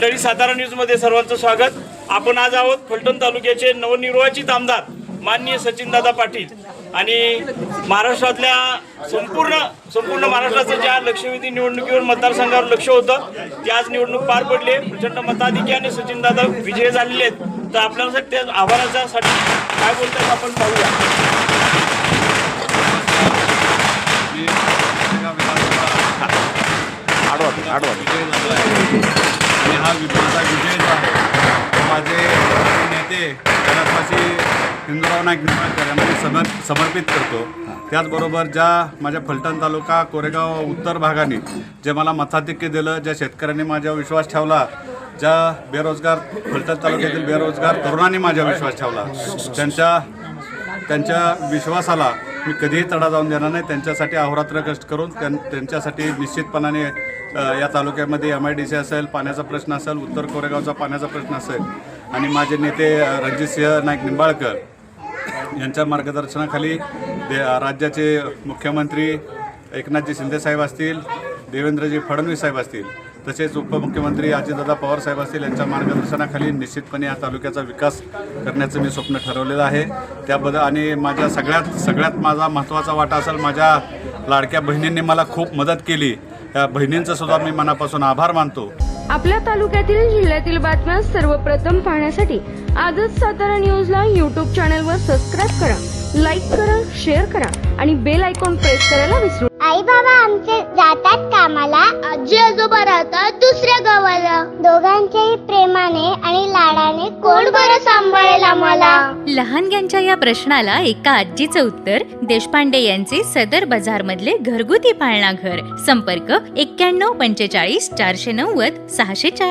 मंडळी सातारा न्यूजमध्ये सर्वांचं स्वागत. आपण आज आहोत फलटण तालुक्याचे नवनिर्वाचित आमदार माननीय सचिनदादा पाटील. आणि महाराष्ट्रातल्या संपूर्ण संपूर्ण महाराष्ट्राचं ज्या लक्षवेधी निवडणुकीवर मतदारसंघावर लक्ष होतं ती आज निवडणूक पार पडली प्रचंड मताधिक्याने सचिनदादा विजय झालेले आहेत. तर आपल्याला त्या आव्हानाच्यासाठी काय बोलतात आपण पाहूया. आठवा आठवा विजय आणि हा माझा आहे माझे नेते कैलासवासी हिंदुराव नाईक निंबाळकर यांना मी समर समर्पित करतो. त्याचबरोबर ज्या माझ्या फलटण तालुका कोरेगाव उत्तर भागाने जे मला मताधिक्य दिलं ज्या शेतकऱ्यांनी माझ्यावर विश्वास ठेवला ज्या बेरोजगार फलटण तालुक्यातील बेरोजगार तरुणांनी माझ्यावर विश्वास ठेवला त्यांच्या त्यांच्या विश्वासाला मी कधीही तडा जाऊन देणार नाही. त्यांच्यासाठी अहोरात्र कष्ट करून त्यां त्यांच्यासाठी निश्चितपणाने या तालुक्यामध्ये एम आय डी सी असेल पाण्याचा प्रश्न असेल उत्तर कोरेगावचा पाण्याचा प्रश्न असेल. आणि माझे नेते रणजितसिंह नाईक निंबाळकर यांच्या मार्गदर्शनाखाली दे राज्याचे मुख्यमंत्री एकनाथजी शिंदेसाहेब असतील देवेंद्रजी फडणवीस साहेब असतील. तसेच उपमुख्यमंत्री अजितदादा पवार साहेब असतील यांच्या मार्गदर्शनाखाली निश्चितपणे या तालुक्याचा विकास करण्याचं मी स्वप्न ठरवलेलं आहे. त्याबद्दल आणि माझ्या सगळ्यात सगळ्यात माझा महत्त्वाचा वाटा असेल माझ्या लाडक्या बहिणींनी मला खूप मदत केली. त्या बहिणींचं सुद्धा मी मनापासून आभार मानतो. आपल्या तालुक्यातील जिल्ह्यातील बातम्या सर्वप्रथम पाहण्यासाठी आजच सातारा न्यूजला यूट्यूब चॅनलवर सबस्क्राईब करा लाईक करा शेअर करा आणि बेल आयकॉन प्रेस करायला विसरू आई बाबा आमचे दोघांच्याही प्रेमाने आणि लाडाने कोण बरं सांभाळेल आम्हाला? लहानग्यांच्या या प्रश्नाला एका आजीचं उत्तर देशपांडे यांचे सदर बाजार मधले घरगुती पाळणा घर संपर्क एक्क्याण्णव पंचेचाळीस चारशे नव्वद सहाशे चार